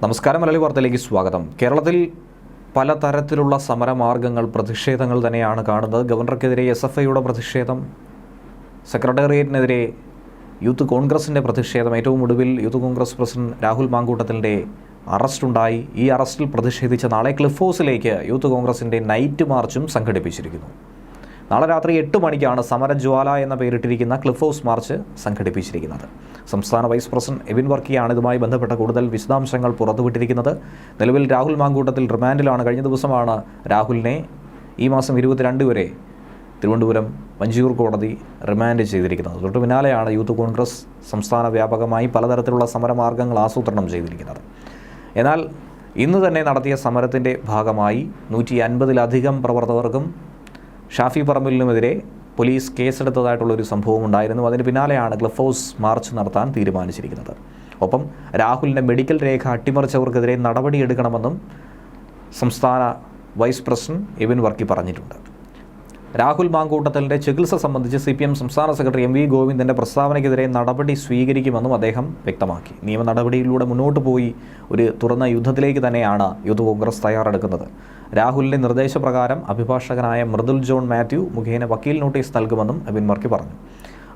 നമസ്കാരം മലയാളി വാർത്തയിലേക്ക് സ്വാഗതം. കേരളത്തിൽ പലതരത്തിലുള്ള സമരമാർഗങ്ങൾ പ്രതിഷേധങ്ങൾ തന്നെയാണ് കാണുന്നത്. ഗവർണർക്കെതിരെ എസ് എഫ് ഐയുടെ പ്രതിഷേധം സെക്രട്ടേറിയറ്റിനെതിരെ യൂത്ത് കോൺഗ്രസിന്റെ പ്രതിഷേധം ഏറ്റവും ഒടുവിൽ യൂത്ത് കോൺഗ്രസ് പ്രസിഡന്റ് രാഹുൽ മാങ്കൂട്ടത്തിന്റെ അറസ്റ്റുണ്ടായി. ഈ അറസ്റ്റിൽ പ്രതിഷേധിച്ച നാളെ ക്ലിഫ് ഹൗസിലേക്ക് യൂത്ത് കോൺഗ്രസിന്റെ നൈറ്റ് മാർച്ചും സംഘടിപ്പിച്ചിരിക്കുന്നു. നാളെ രാത്രി എട്ട് മണിക്കാണ് സമരജ്വാല എന്ന പേരിട്ടിരിക്കുന്ന ക്ലിഫ് ഹൗസ് മാർച്ച് സംഘടിപ്പിച്ചിരിക്കുന്നത്. സംസ്ഥാന വൈസ് പ്രസിഡന്റ് എവിൻ വർക്കിയാണ് ഇതുമായി ബന്ധപ്പെട്ട കൂടുതൽ വിശദാംശങ്ങൾ പുറത്തുവിട്ടിരിക്കുന്നത്. നിലവിൽ രാഹുൽ മാങ്കൂട്ടത്തിൽ റിമാൻഡിലാണ്. കഴിഞ്ഞ ദിവസമാണ് രാഹുലിനെ ഈ മാസം ഇരുപത്തിരണ്ട് വരെ തിരുവനന്തപുരം വഞ്ചിയൂർ കോടതി റിമാൻഡ് ചെയ്തിരിക്കുന്നത്. തൊട്ട് പിന്നാലെയാണ് യൂത്ത് കോൺഗ്രസ് സംസ്ഥാന വ്യാപകമായി പലതരത്തിലുള്ള സമരമാർഗങ്ങൾ ആസൂത്രണം ചെയ്തിരിക്കുന്നത്. എന്നാൽ ഇന്ന് തന്നെ നടത്തിയ സമരത്തിന്റെ ഭാഗമായി നൂറ്റി അൻപതിലധികം പ്രവർത്തകർക്കും ഷാഫി പറമ്പിലിനുമെതിരെ പോലീസ് കേസെടുത്തതായിട്ടുള്ളൊരു സംഭവം ഉണ്ടായിരുന്നു. അതിന് പിന്നാലെയാണ് ഗ്ലഫോസ് മാർച്ച് നടത്താൻ തീരുമാനിച്ചിരിക്കുന്നത്. ഒപ്പം രാഹുലിന്റെ മെഡിക്കൽ രേഖ അട്ടിമറിച്ചവർക്കെതിരെ നടപടിയെടുക്കണമെന്നും സംസ്ഥാന വൈസ് പ്രസിഡന്റ് എബിൻ വർക്കി പറഞ്ഞിട്ടുണ്ട്. രാഹുൽ മാങ്കൂട്ടത്തലിന്റെ ചികിത്സ സംബന്ധിച്ച് സി സംസ്ഥാന സെക്രട്ടറി എം വി ഗോവിന്ദന്റെ പ്രസ്താവനയ്ക്കെതിരെ നടപടി സ്വീകരിക്കുമെന്നും അദ്ദേഹം വ്യക്തമാക്കി. നിയമ നടപടിയിലൂടെ മുന്നോട്ട് പോയി ഒരു തുറന്ന യുദ്ധത്തിലേക്ക് തന്നെയാണ് യൂത്ത് കോൺഗ്രസ് തയ്യാറെടുക്കുന്നത്. രാഹുലിന്റെ നിർദ്ദേശപ്രകാരം അഭിഭാഷകനായ മൃദുൽ ജോൺ മാത്യു മുഖേന വക്കീൽ നോട്ടീസ് നൽകുമെന്നും അബിൻ മർക്കി പറഞ്ഞു.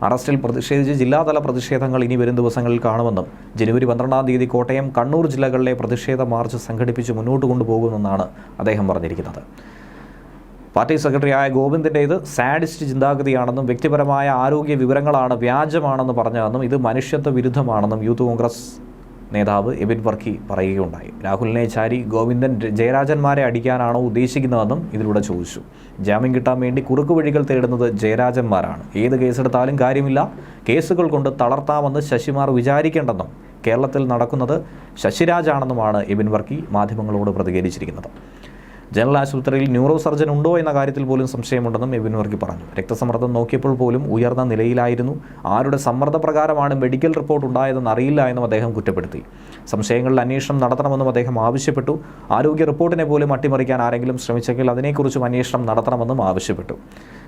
അറസ്റ്റിൽ പ്രതിഷേധിച്ച് ജില്ലാതല പ്രതിഷേധങ്ങൾ ഇനി വരും ദിവസങ്ങളിൽ കാണുമെന്നും ജനുവരി പന്ത്രണ്ടാം തീയതി കോട്ടയം കണ്ണൂർ ജില്ലകളിലെ പ്രതിഷേധ മാർച്ച് സംഘടിപ്പിച്ച് മുന്നോട്ട് കൊണ്ടുപോകുമെന്നാണ് അദ്ദേഹം പറഞ്ഞിരിക്കുന്നത്. പാർട്ടി സെക്രട്ടറിയായ ഗോവിന്ദിന്റേത് സാഡിസ്റ്റ് ചിന്താഗതിയാണെന്നും വ്യക്തിപരമായ ആരോഗ്യ വിവരങ്ങളാണ് വ്യാജമാണെന്ന് പറഞ്ഞതെന്നും ഇത് മനുഷ്യത്വ വിരുദ്ധമാണെന്നും യൂത്ത് കോൺഗ്രസ് നേതാവ് എബിൻ വർക്കി പറയുകയുണ്ടായി. രാഹുലിനെ ചാരി ഗോവിന്ദൻ ജയരാജന്മാരെ അടിക്കാനാണോ ഉദ്ദേശിക്കുന്നതെന്നും ഇതിലൂടെ ചോദിച്ചു. ജാമ്യം കിട്ടാൻ വേണ്ടി കുറുക്കു വഴികൾ തേടുന്നത് ജയരാജന്മാരാണ്. ഏത് കേസെടുത്താലും കാര്യമില്ല. കേസുകൾ കൊണ്ട് തളർത്താമെന്ന് ശശിമാർ വിചാരിക്കേണ്ടെന്നും കേരളത്തിൽ നടക്കുന്നത് ശശിരാജാണെന്നുമാണ് എബിൻ വർക്കി മാധ്യമങ്ങളോട് പ്രതികരിച്ചിരിക്കുന്നത്. ജനറൽ ആശുപത്രിയിൽ ന്യൂറോ സർജൻ ഉണ്ടോ എന്ന കാര്യത്തിൽ പോലും സംശയമുണ്ടെന്നും എബിൻ വർഗി പറഞ്ഞു. രക്തസമ്മർദ്ദം നോക്കിയപ്പോൾ പോലും ഉയർന്ന നിലയിലായിരുന്നു. ആരുടെ സമ്മർദ്ദപ്രകാരമാണ് മെഡിക്കൽ റിപ്പോർട്ട് ഉണ്ടായതെന്ന് അറിയില്ല എന്നും അദ്ദേഹം കുറ്റപ്പെടുത്തി. സംശയങ്ങളിൽ അന്വേഷണം നടത്തണമെന്നും അദ്ദേഹം ആവശ്യപ്പെട്ടു. ആരോഗ്യ റിപ്പോർട്ടിനെ പോലും അട്ടിമറിക്കാൻ ആരെങ്കിലും ശ്രമിച്ചെങ്കിൽ അതിനെക്കുറിച്ചും അന്വേഷണം നടത്തണമെന്നും ആവശ്യപ്പെട്ടു.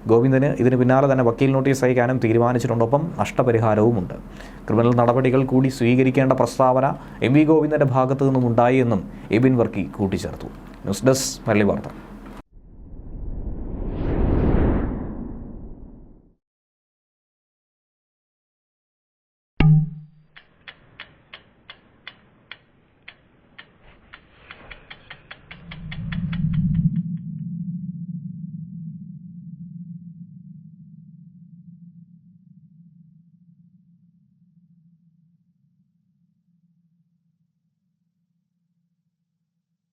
ഗോവിന്ദന് ഇതിന് പിന്നാലെ തന്നെ വക്കീൽ നോട്ടീസ് അയക്കാനും തീരുമാനിച്ചിട്ടുണ്ടൊപ്പം നഷ്ടപരിഹാരവുമുണ്ട്. ക്രിമിനൽ നടപടികൾ കൂടി സ്വീകരിക്കേണ്ട പ്രസ്താവന എം വി ഗോവിന്ദന്റെ ഭാഗത്തു നിന്നും ഉണ്ടായി എന്നും എബിൻ വർക്കി കൂട്ടിച്ചേർത്തു. ന്യൂസ് ഡെസ്ക് പള്ളി വാർത്ത.